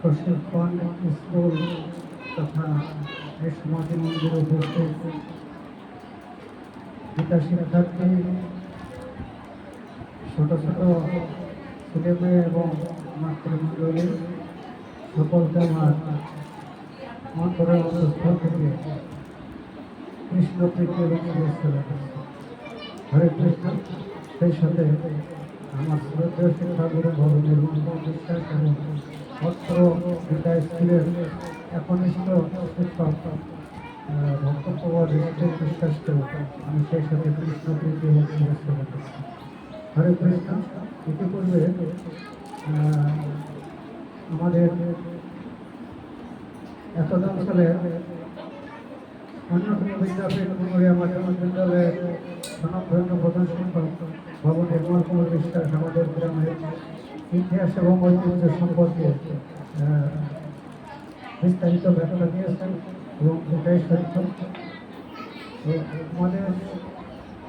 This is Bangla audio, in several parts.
প্রশিক্ষণ স্কুল তথা এই সমাধি মন্দিরে উপস্থিত। গীতা শিক্ষার্থী ছোট ছোট ছেলে মেয়ে এবং মাতৃমণ্ডলী সকলকে আমার অন্তরের অন্তঃস্থল থেকে কৃষ্ণ প্রীতি হরে কৃষ্ণ, সেই সাথে আমার শ্রদ্ধেয় শিক্ষাগুরু ভবনের বিশ্বাস এবং অত্র গীতা স্কুলের একনিষ্ঠ শিক্ষক ডিস্ট্রিক্ট বিশ্বাসকে আমি সেই সাথে কৃষ্ণ প্রীতি জানাচ্ছি। হরে কৃষ্ণ ইতিপূর্বে আমাদের এতদিন সালে অন্যতম বিদ্যাপীঠ মেমোরিয়াল মাধ্যমিক বিদ্যালয়ের স্বনামধন্য প্রধান শিক্ষক ভবন নির্মল কুমার বিশ্বাস আমাদের গ্রামের ইতিহাস এবং ঐতিহ্য সম্পর্কে বিস্তারিত ব্যাখ্যা দিয়েছেন এবং এটাই সত্য। আমাদের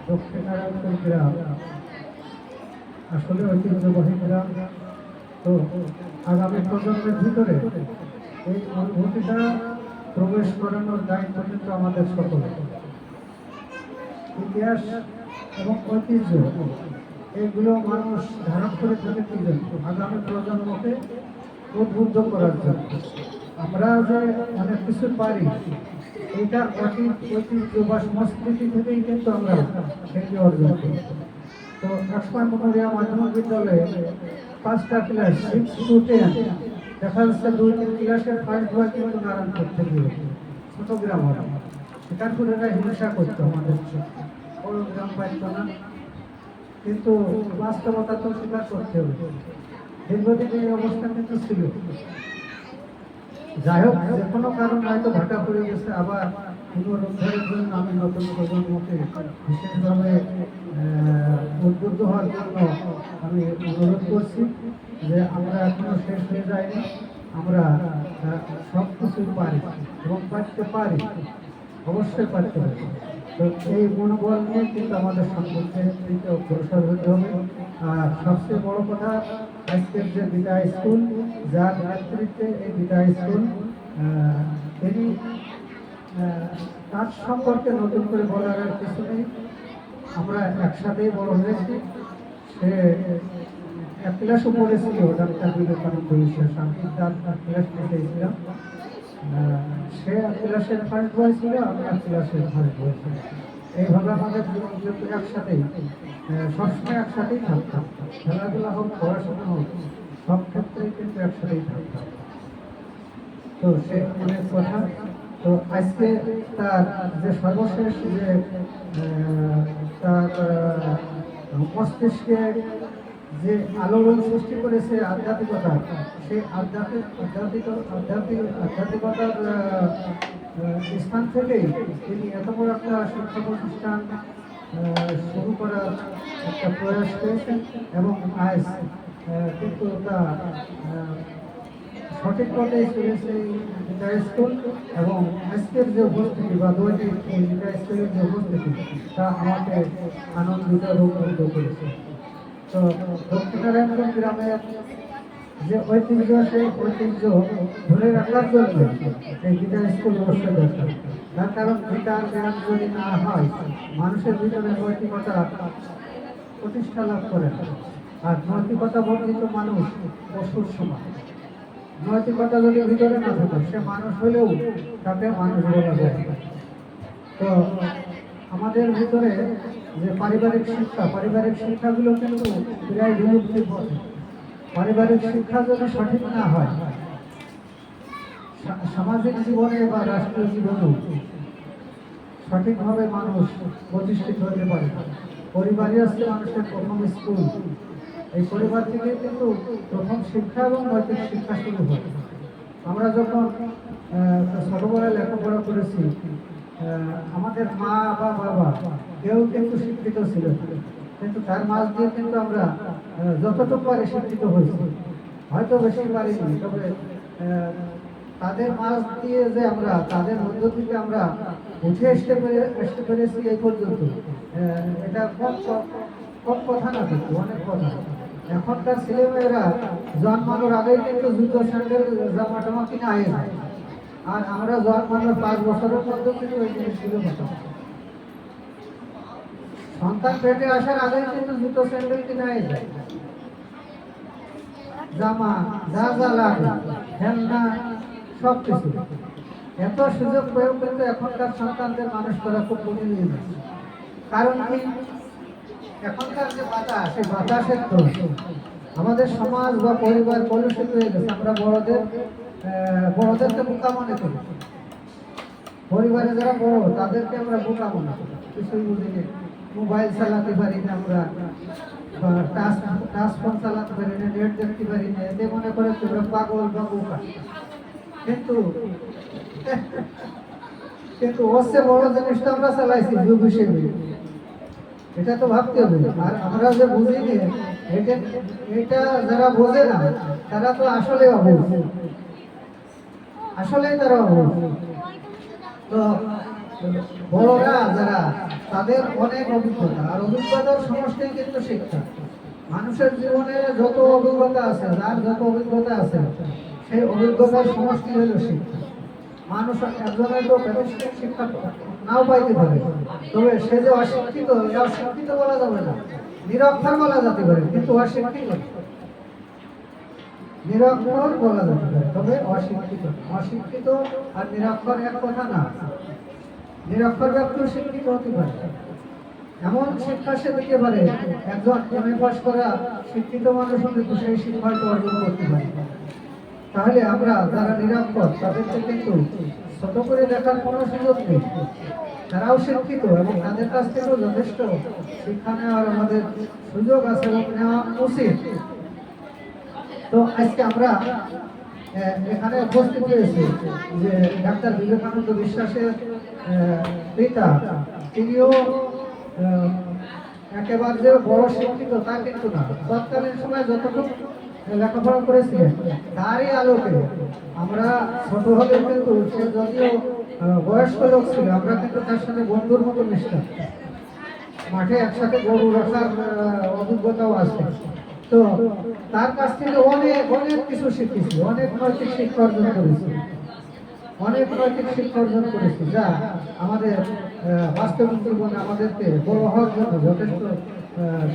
দক্ষিণ নারায়ণপুর গ্রাম, আসলে ঐতিহ্যবাহী গ্রাম। তো আগামী প্রজন্মের ভিতরে এই অনুভূতিটা প্রবেশ করানোর দায়িত্ব কিন্তু আমাদের সকল ইতিহাস এবং ঐতিহ্য এগুলো মানুষ ধারণ করে থাকে জন্য? আগামী প্রজন্মকে উদ্বুদ্ধ করার জন্য আমরা যে অনেক কিছু পারি, এটা অতীত, ঐতিহ্য বা সংস্কৃতি থেকেই কিন্তু আমরা সেটি অর্জন করি তো একসময় মনোরিয়া মাধ্যমিক বিদ্যালয়ে পাঁচটা ক্লাস সিক্স টু টেন দেখা যাচ্ছে দুই তিন ক্লাসের ফার্স্ট বয় কিন্তু নারায়ণ করতে গিয়ে ছোট গ্রাম করে এরা হিংসা করতো আমাদের সাথে। বড় গ্রাম পাইত না কিন্তু বাস্তবতা তো স্বীকার করতে হবে। দীর্ঘদিন এই অবস্থা কিন্তু ছিল। যাই হোক, যে কোনো কারণ হয়তো ভাটা পড়ে গেছে, আবার পুনরুদ্ধারের জন্য আমি নতুন প্রজন্মকে বিশেষভাবে উদ্বুদ্ধ হওয়ার জন্য আমি অনুরোধ করছি যে আমরা এখনও শেষ হয়ে যায়নি। আমরা সব কিছুই পারি এবং পারতে পারি, অবশ্যই পারতে পারি। তো এই মনোবল নিয়ে কিন্তু আমাদের সম্পর্কে অগ্রসর হতে হবে। আর সবচেয়ে বড় কথা, আজকের যে বিদায় স্কুল, যার নেতৃত্বে এই বিদায় স্কুল তিনি তার সম্পর্কে নতুন করে বলার আর কিছু নেই। আমরা একসাথেই বড় হয়েছি। সে এক ক্লাসও পড়েছিল, ডাক্তার বিবেকানন্দ বিশ্বাস আমি তার ক্লাস পেয়েছিলাম সে এক ক্লাসের ফার্স্ট বয় ছিল আমি ক্লাসের ফার্স্ট বয় ছিল। এইভাবে আমাদের জীবন কিন্তু একসাথেই। সবসময় একসাথেই থাকতাম। খেলাধুলা হোক পড়াশোনা হোক সব ক্ষেত্রেই কিন্তু একসাথেই থাকতাম। তো সে অনেক কথা। তো আজকে তার যে সর্বশেষ যে তার আহ, মস্তিষ্কে যে আলোড়ন সৃষ্টি করেছে আধ্যাত্মিকতা সেই আধ্যাত্মিক আধ্যাত্মিক আধ্যাত্মিক, আধ্যাত্মিকতার স্থান থেকেই তিনি এত বড় একটা শিক্ষা প্রতিষ্ঠান শুরু করার একটা প্রয়াস করেছেন এবং আজ কিন্তু তা সঠিক পথে চলেছে গীতা স্কুল এবং আজকের যে উপস্থিতি বা দৈনিক গীতা স্কুলের যে উপস্থিতি, তা আমাকে আনন্দিত এবং করেছে। তো দক্ষিণারায়ণগঞ্জ গ্রামের যে ঐতিহ্য সেই ঐতিহ্য ধরে রাখার জন্য এই গীতা স্কুল অবশ্যই দরকার। তার কারণ গীতার জ্ঞান যদি না হয়, মানুষের ভিতরে নৈতিকতা প্রতিষ্ঠা লাভ করে আর নৈতিকতা বর্ধিত মানুষ পশুর সমান। নৈতিকতা যদি ভিতরে না থাকে, সে মানুষ হলেও তাকে মানুষ বলা যায়। তো আমাদের ভিতরে যে পারিবারিক শিক্ষা, পারিবারিক শিক্ষাগুলো কিন্তু প্রায় বিলুপ্তির পথে। পারিবারিক শিক্ষা যদি সঠিক না হয় সামাজিক জীবনে বা রাষ্ট্রীয় জীবনেও সঠিকভাবে মানুষ প্রতিষ্ঠিত হতে পারে। পরিবারই আসছে মানুষের প্রথম স্কুল। এই পরিবার থেকে কিন্তু প্রথম শিক্ষা এবং নৈতিক শিক্ষা শুরু হয়। আমরা যখন ছোটবেলায় লেখাপড়া করেছি আমাদের মা বা বাবা, কেউ কিন্তু শিক্ষিত ছিল কিন্তু তার মাঝ দিয়ে কিন্তু আমরা যতটুকু পারি শিক্ষিত হয়েছি। হয়তো বেশি পারিনি তবে তাদের মাঝ দিয়ে যে আমরা, তাদের মধ্য থেকে আমরা উঠে আসতে পেরে, আসতে পেরেছি এই পর্যন্ত। এটা কম কম- কথা না কিন্তু, অনেক কথা। এখনকার ছেলেমেয়েরা জন্মানোর আগেই কিন্তু জুতো, স্যান্ডেল জামা টামা কিনা আয় যায় আর আমরা জন্মানোর পাঁচ বছরের মধ্যে কিন্তু সন্তান পেটে আসার আগেই কিন্তু জুতো স্যান্ডেল কিনা যায়। জামা, যা যা লাগে খেলনা সব কিছু এত সুযোগ পেয়েও কিন্তু এখনকার সন্তানদের মানুষ করা খুব কঠিন হয়ে যাচ্ছে। কারণ কি? এখনকার যে বাতাস সেই বাতাসের তো আমাদের সমাজ বা পরিবার কলুষিত হয়ে গেছে। আমরা বড়দের বড়দেরকে বোকা মনে করি। পরিবারে যারা বড়, তাদেরকে আমরা বোকা মনে করি। কিছুই বুঝি। মোবাইল চালাতে পারি না আমরা, বা ফোন চালাতে পারি না, নেট দেখতে পারি না, এতে মনে করে পাগল বা বোকা। কিন্তু কিন্তু চেয়ে বড় জিনিসটা আমরা চালাইছি যুগ হিসেবে এটা তো ভাবতে হবে। আর আমরা যে বুঝিনি এটা যারা বোঝে না, তারা তো আসলে অবুঝ। আসলেই তারা তো বড়রা যারা, তাদের অনেক অভিজ্ঞতা। আর অভিজ্ঞতার সমষ্টি কিন্তু শিক্ষা। মানুষের জীবনে যত অভিজ্ঞতা আছে, যার যত অভিজ্ঞতা আছে, সেই অভিজ্ঞতার সমষ্টি হলো শিক্ষা। মানুষ একজনের তো প্রাতিষ্ঠানিক শিক্ষা নাও পাইতে পারে। তবে সে যে অশিক্ষিত, এটা অশিক্ষিত বলা যাবে না। নিরক্ষর বলা যেতে পারে, কিন্তু অশিক্ষিত। নিরক্ষর বলা যেতে পারে, তবে অশিক্ষিত। অশিক্ষিত আর নিরক্ষর এক কথা না। নিরক্ষর ব্যক্তিও শিক্ষিত হতে পারে। এমন শিক্ষা সে দিতে পারে, একজন এমএ পাস করা শিক্ষিত মানুষ কিন্তু সেই শিক্ষা অর্জন করতে পারে। তাহলে আমরা যারা নিরাপদ, তাদেরকে কিন্তু ছোট করে দেখার কোনো সুযোগ নেই। তারাও শিক্ষিত এবং তাদের কাছ থেকেও যথেষ্ট শিক্ষা নেওয়ার আমাদের সুযোগ আছে এবং নেওয়া উচিত। তো আজকে আমরা এখানে উপস্থিত হয়েছি যে ডাক্তার বিবেকানন্দ বিশ্বাসের পিতা, তিনিও একেবারে যে বড় শিক্ষিত, তা কিন্তু না। তৎকালীন সময় যতটুকু লেখাপড়া করেছিলেন, তারই আলোকে আমরা ছোট হলেও কিন্তু সে যদিও বয়স্ক লোক ছিল, আমরা কিন্তু তার সাথে বন্ধুর মতো মিশতাম। মাঠে একসাথে গরু রাখার অভিজ্ঞতাও আছে। তো তার কাছ থেকে অনেক অনেক কিছু শিখেছি অনেক নৈতিক শিক্ষা অর্জন করেছি। অনেক নৈতিক শিক্ষা অর্জন করেছি। যা আমাদের আহ, বাস্তবিক জীবনে আমাদেরকে বড় হওয়ার জন্য যথেষ্ট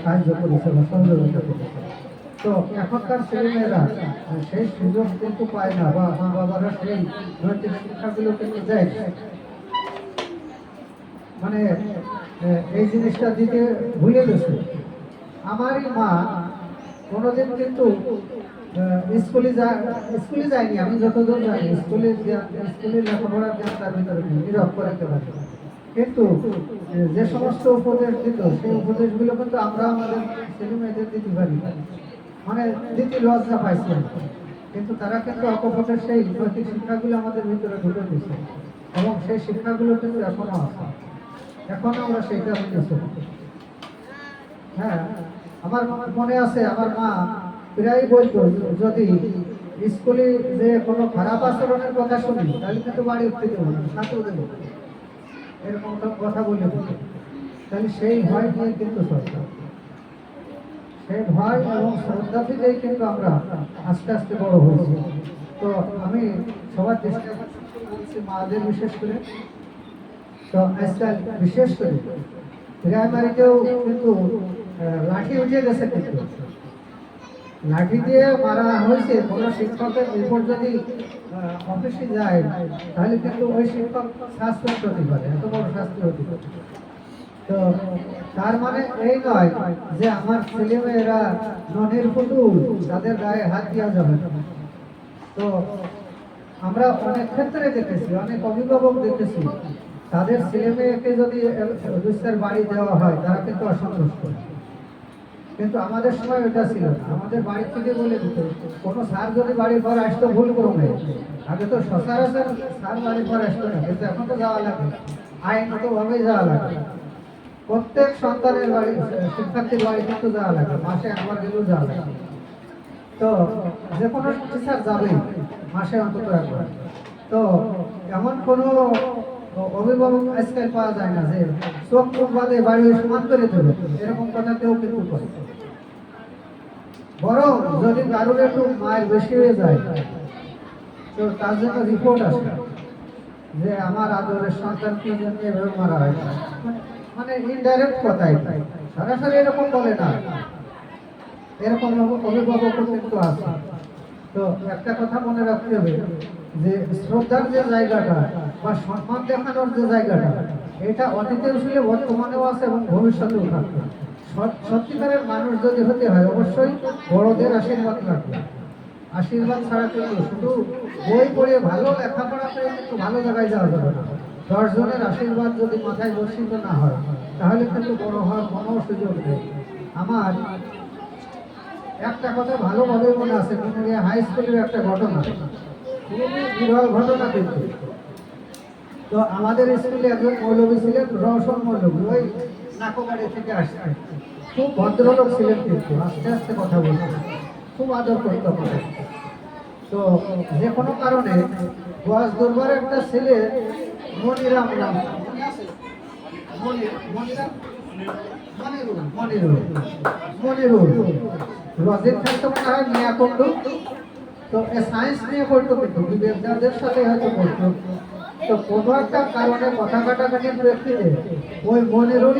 সাহায্য করেছে বা সহযোগিতা করেছে। তো এখনকার ছেলেমেয়েরা সেই সুযোগ কিন্তু পায় না বা মা বাবারা সেই নৈতিক শিক্ষাগুলো কিন্তু দেয় মানে এই জিনিসটা দিতে ভুলে গেছে। আমারই মা কোনোদিন কিন্তু স্কুলে যা, স্কুলে যায়নি। আমি যতদূর জানি, স্কুলে স্কুলে লেখাপড়ার জ্ঞান তার ভিতরে নীরব করে পারে কিন্তু, যে সমস্ত উপদেশ দিত সেই উপদেশগুলো কিন্তু আমরা আমাদের ছেলে মেয়েদের দিতে পারি। মানে দিতে লজ্জা পাইছি কিন্তু তারা কিন্তু অকপটের সেই নৈতিক শিক্ষাগুলো আমাদের ভিতরে ঢুকে দিচ্ছে এবং সেই শিক্ষাগুলো কিন্তু এখনও আছে। এখনও আমরা সেইটা হ্যাঁ? আমার মনে আছে, আমার মা প্রায় বলতো, যদি স্কুলে যে কোনো খারাপ আচরণের কথা শুনি, তাহলে কিন্তু বাড়ি উঠতে দেবো না সাথেও দেবো। এরকম কথা বলে তাহলে সেই ভয় নিয়ে কিন্তু সরকার সেই ভয় এবং শ্রদ্ধা থেকেই কিন্তু আমরা আস্তে আস্তে বড় হয়েছি। তো আমি সবার চেষ্টা করছি মাদের বিশেষ করে। তো আজকাল বিশেষ করে প্রাইমারিতেও কিন্তু লাঠি উঠে গেছে কিন্তু। লাঠি দিয়ে মারা হয়েছে, কোনো শিক্ষকের এরপর যদি অফিসে যায়, তাহলে কিন্তু ওই শিক্ষক শাস্তি হতে পারে এত বড় শাস্তি হতে পারে তো তার মানে এই নয় যে আমার ছেলে মেয়েরা ননের পুতুল, তাদের গায়ে হাত দেওয়া যাবে তো আমরা অনেক ক্ষেত্রে দেখেছি, অনেক অভিভাবক দেখেছি, তাদের ছেলে মেয়েকে যদি বাড়ি দেওয়া হয়, তারা কিন্তু অসন্তুষ্ট। কিন্তু আমাদের সময় ওটা ছিল আমাদের বাড়ি থেকে বলে দিত, কোনো স্যার যদি বাড়ির পর আসতো, ভুল করবে। আগে তো সচরাচর স্যার বাড়ির পর আসতো না, কিন্তু এখন তো যাওয়া লাগে। আইনত ভাবেই যাওয়া লাগে। প্রত্যেক সন্তানের বাড়ি, শিক্ষার্থীর বাড়ি কিন্তু যাওয়া লাগে, মাসে একবার গেলেও যাওয়া লাগে। তো যে কোনো টিচার যাবেই, মাসে অন্তত একবার। তো এমন কোনো অভিভাবক আজকাল পাওয়া যায় না যে চোখ মুখ বাদে বাড়ি সমান করে দেবে এরকম কথা কেউ কিন্তু করে। বরং যদি কারোর একটু মায়ের বেশি হয়ে যায়, তো তার জন্য রিপোর্ট আসে যে আমার আদরের সন্তানকে জন্য এভাবে মারা হয়েছে। মানে ইনডাইরেক্ট কথাই সরাসরি এরকম বলে না। এরকম অভিভাবক কিন্তু আছে। তো একটা কথা মনে রাখতে হবে যে শ্রদ্ধার যে জায়গাটা বা সম্মান দেখানোর যে জায়গাটা, এটা অতীতেও ছিল বর্তমানেও আছে এবং ভবিষ্যতেও থাকবে। সত্যিকারের মানুষ যদি হতে হয়, অবশ্যই বড়দের আশীর্বাদ লাগবে। আশীর্বাদ ছাড়া কিন্তু শুধু বই পড়ে ভালো লেখাপড়া করে কিন্তু ভালো জায়গায় যাওয়া যাবে না। দশজনের আশীর্বাদ যদি মাথায় বর্ষিত না হয়, তাহলে কিন্তু বড় হওয়ার কোনো সুযোগ নেই। আমার একটা কথা ভালোভাবে মনে আছে হাই স্কুলের একটা ঘটনা। ঘটনা কিন্তু। তো আমাদের স্কুলে একজন মৌলবী ছিলেন, রওশন মৌলবী। ওই নাকোবাড়ি থেকে আসছে খুব ভদ্রলোক ছিলেন কিন্তু, আস্তে আস্তে কথা বলতেন খুব আদর করতো তো যে কোনো কারণে বয়স দুর্বার একটা ছেলে, মনিরাম নাম। মনি- মনিরুল। মনিরুল। মনিরুল। লজিক থাকতে মনে হয় মিয়াকুণ্ড তো সায়েন্স নিয়ে পড়তো কিন্তু বিবেকদাদের সাথে হয়তো পড়তো তো কোনো একটা কারণে কথা কাটাকাটির প্রেক্ষিতে ওই মনিরুল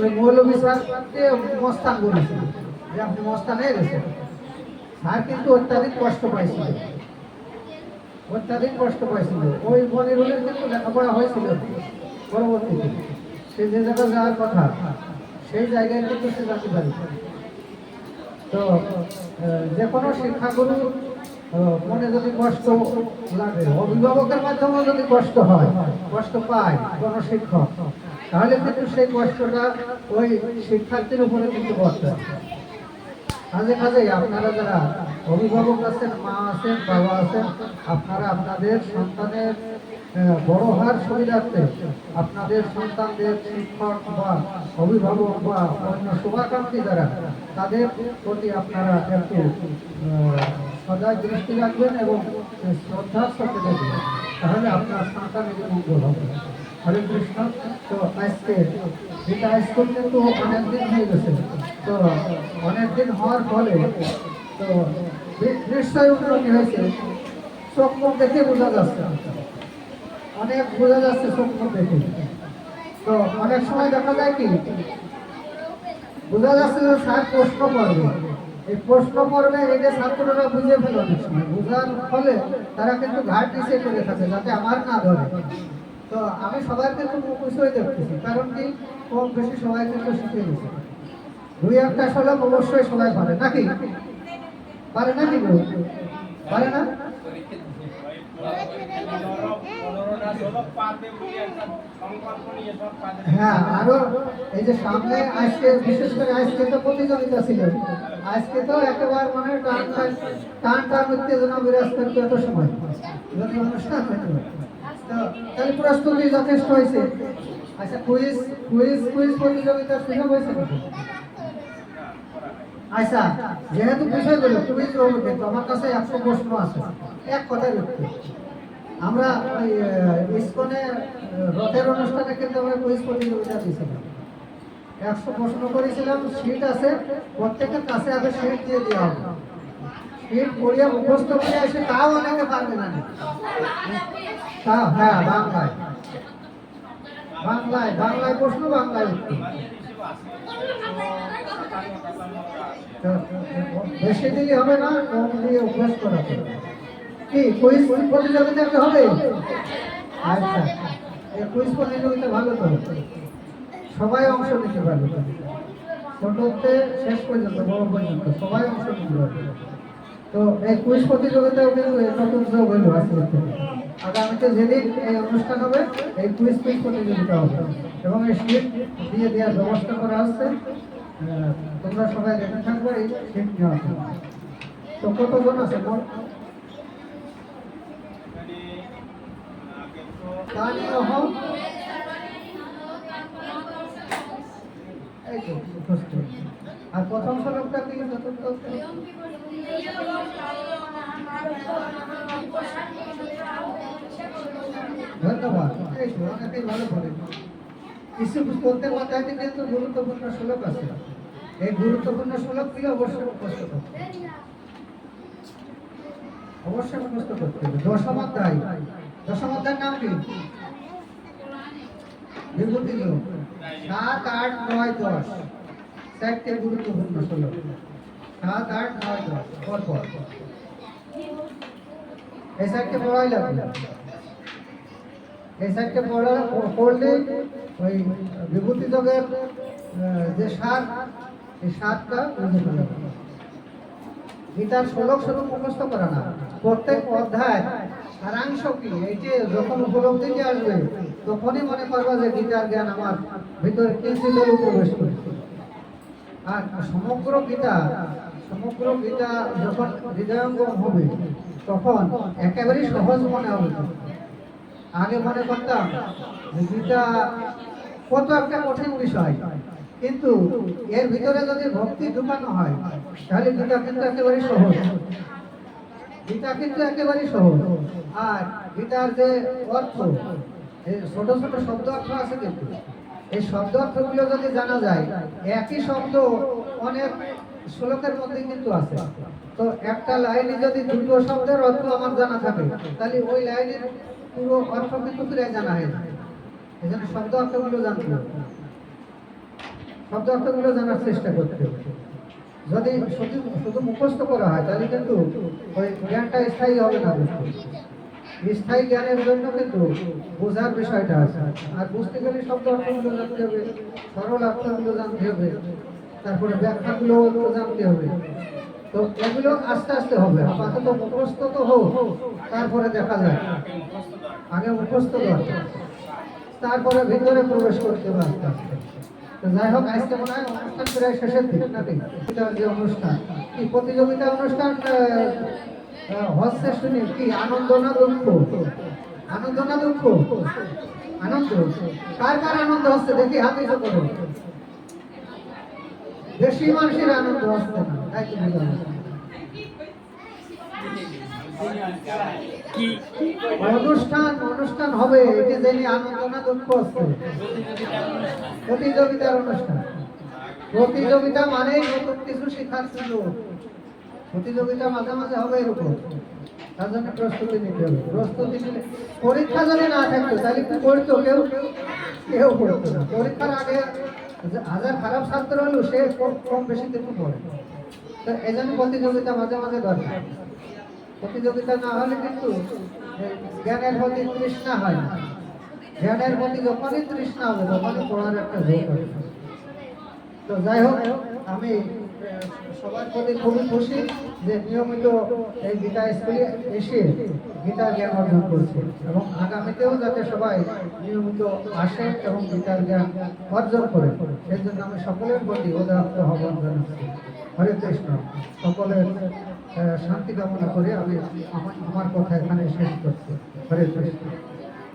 ওই মৌলবী স্যারকে মস্তান বলেছিল যে আপনি মস্তান হয়ে গেছেন স্যার কিন্তু অত্যাধিক কষ্ট পাইছিল। অত্যাধিক কষ্ট পাইছিল। ওই মনিরুলের কিন্তু লেখাপড়া হয়েছিল পরবর্তীতে। সে যে জায়গায় যাওয়ার কথা, সেই জায়গায় কিন্তু সে যেতে পারে। তো যে কোনো শিক্ষাগুরু মনে যদি কষ্ট লাগে, অভিভাবকের মাধ্যমে যদি কষ্ট হয়, কষ্ট পায় কোনো শিক্ষক তাহলে কিন্তু সেই কষ্টটা ওই শিক্ষার্থীর উপরে কিন্তু করতে কাজে কাজে আপনারা যারা অভিভাবক আছেন, মা আছেন, বাবা আছেন, আপনারা আপনাদের সন্তানের বড় হওয়ার সুবিধার্থে আপনাদের সন্তানদের শিক্ষক বা অভিভাবক বা অন্য শুভাকাঙ্ক্ষী যারা, তাদের প্রতি আপনারা একটু সজাগ দৃষ্টি রাখবেন এবং শ্রদ্ধার সাথে দেখবেন। তাহলে আপনার সন্তানের মঙ্গল হবে। হরে কৃষ্ণ। তো আজকে এটা স্কুল কিন্তু অনেকদিন হয়ে গেছে। তো অনেকদিন হওয়ার ফলে তো নি- নিশ্চয়ই উন্নতি হয়েছে। চোখ মুখ দেখে বোঝা যাচ্ছে। অনেক বোঝা যাচ্ছে মুখ দেখে। তো অনেক সময় দেখা যায় কি, বোঝা যাচ্ছে যে স্যার প্রশ্ন করবে। এই প্রশ্ন করবে এটা ছাত্ররা বুঝে ফেলে অনেক সময়। বোঝার ফলে তারা কিন্তু ঘাট নিচে করে থাকে, যাতে আমার না ধরে। তো আমি সবাই কিন্তু হয়ে দেখতেছি কারণ কি, কম বেশি সবাই কিন্তু শিখে গেছে। দুই একটা শ্লোক অবশ্যই সবাই পারে, নাকি? পারে নাকি পারে না? হ্যাঁ আরও এই যে সামনে আজকে বিশেষ করে আজকে তো প্রতিযোগিতা ছিল। আজকে তো একেবারে মানে টান টান টান টান উত্তেজনা বিরাজ করতে এত সময়। যদি অনুষ্ঠান হইতো তো তাহলে প্রস্তুতি যথেষ্ট হয়েছে। আচ্ছা কুইজ কুইজ কুইজ প্রতিযোগিতার সুযোগ হয়েছে আচ্ছা যেহেতু বিষয়গুলো কুইজ রবো কিন্তু আমার কাছে একশো প্রশ্ন আছে। এক উত্তর আমরা আহ, রথের অনুষ্ঠানে কিন্তু আমরা কুইজ প্রতিযোগিতা দিয়েছিলাম। একশো প্রশ্ন করেছিলাম সিট আছে প্রত্যেকের কাছে আগে সিট দিয়ে দেওয়া হবে। সিট পড়িয়া মুখস্থ করে এসে তাও অনেকে পারবে না। তা হ্যাঁ বাংলায়। বাংলায় বাংলায় প্রশ্ন বাংলায় বেশি দিলে হবে না কম দিয়ে অভ্যাস হবে। কি কুইজ প্রতিযোগিতা কি হবে? আচ্ছা এই কুইজ প্রতিযোগিতা ভালো তো। সবাই অংশ নিতে পারবে। ছোটতে শেষ পর্যন্ত, বড় পর্যন্ত, সবাই অংশ নিতে পারবে। তো এই কুইজ প্রতিযোগিতাও কিন্তু নতুন যোগ হইল আজকে আগামীতে যেদিন এই অনুষ্ঠান হবে, এই কুইজ কুইজ প্রতিযোগিতা হবে। এবং এই সিট দিয়ে দেওয়ার ব্যবস্থা করা হচ্ছে। তোমরা সবাই দেখে থাকবে এই সিট নেওয়া। তো কতজন আছে আর প্রথম শ্লোকটা কি ধন্যবাদ এই তো ভালো বলে কিছু প্রত্যেক অধ্যায়তে কিন্তু গুরুত্বপূর্ণ শ্লোক আছে এই গুরুত্বপূর্ণ শ্লোকগুলো অবশ্যই মুখস্থ করতে অবশ্যই মুখস্থ করতে হবে। দশম অধ্যায় দশম নাম কি? বিভূতি সাত আট নয় দশ। চারটে গুরুত্বপূর্ণ সাত আট নয় দশ। পর পর। এই চারটে পড়াই লাগবে এই পড়লে ওই বিভূতি যোগের যে সার, এই সারটা বুঝে গীতার শ্লোক শুধু মুখস্থ করা না। প্রত্যেক অধ্যায় সারাংশ কি এই যে যখন উপলব্ধিতে আসবে, তখনই মনে করবা যে গীতার জ্ঞান আমার ভিতরে কিঞ্চিত প্রবেশ করেছে। আর সমগ্র গীতা সমগ্র গীতা যখন হৃদয়ঙ্গম হবে, তখন একেবারেই সহজ মনে হবে। আগে মনে করতাম গীতা কত একটা কঠিন বিষয়, কিন্তু এর ভিতরে যদি ভক্তি ঢুকানো হয়, তাহলে গীতা কিন্তু একেবারে সহজ। গীতা কিন্তু একেবারে সহজ। আর গীতার যে অর্থ ছোট ছোট শব্দ অর্থ আছে কিন্তু। এই শব্দ অর্থগুলো যদি জানা যায়, একই শব্দ অনেক শ্লোকের মধ্যে কিন্তু আছে। তো একটা লাইনে যদি দুটো শব্দের অর্থ আমার জানা থাকে, তাহলে ওই লাইনের পুরো অর্থ কিন্তু প্রায় জানা হয়ে যায়। এই জন্য শব্দ অর্থগুলো জানতে হবে। শব্দ অর্থগুলো জানার চেষ্টা করতে হবে। যদি শুধু শুধু মুখস্থ করা হয়, তাহলে কিন্তু ওই জ্ঞানটা স্থায়ী হবে না বুঝতে জ্ঞানের জন্য কিন্তু বোঝার বিষয়টা আছে। আর বুঝতে গেলে শব্দ অর্থগুলো জানতে হবে, সরল অর্থগুলো জানতে হবে, তারপরে ব্যাখ্যাগুলো জানতে হবে। তো এগুলো আস্তে আস্তে হবে, আপাতত মুখস্থ তো হোক, তারপরে দেখা যায় আগে মুখস্থ দরকার তারপরে ভিতরে প্রবেশ করতে হবে আস্তে আস্তে। যাই হোক, আজকে মনে হয় অনুষ্ঠান প্রায় শেষের দিক, নাকি? যে অনুষ্ঠান, কি প্রতিযোগিতা অনুষ্ঠান শুনি কি আনন্দ না দুঃখ? আনন্দ না দুঃখ? আনন্দ? কার কার আনন্দ হচ্ছে? দেখি হাতে করো বেশি মানুষের আনন্দ হচ্ছে অনুষ্ঠান অনুষ্ঠান হবে, এটা জেনে আনন্দ না দুঃখ প্রতিযোগিতার অনুষ্ঠান। প্রতিযোগিতা মানে নতুন কিছু শেখার ছিল প্রতিযোগিতা মাঝে মাঝে হবে এরকম। তার জন্য প্রস্তুতি নিতে হবে। প্রস্তুতি নিলে পরীক্ষা যদি না থাকতো, তাহলে কি করতো কেউ? কেউ করতো না। পরীক্ষার আগে হাজার খারাপ ছাত্র হলো, সে কম বেশি কিছু পড়ে তো এই জন্য প্রতিযোগিতা মাঝে মাঝে দরকার। প্রতিযোগিতা না হলে কিন্তু জ্ঞানের প্রতি তৃষ্ণা হয় না। জ্ঞানের প্রতি যখনই তৃষ্ণা হবে, তখনই পড়ার একটা হবে তো যাই হোক, আমি সবার প্রতি খুবই খুশি যে নিয়মিত এই গীতা স্কুলে এসে গীতার জ্ঞান অর্জন করছে এবং আগামীতেও যাতে সবাই নিয়মিত আসে এবং গীতার জ্ঞান অর্জন করে, সেই জন্য আমি সকলের প্রতি উদাহরণ আহ্বান জানাচ্ছি। হরে কৃষ্ণ। সকলের শান্তি কামনা করে আমি আমার কথা এখানে শেষ করছি। হরে কৃষ্ণ।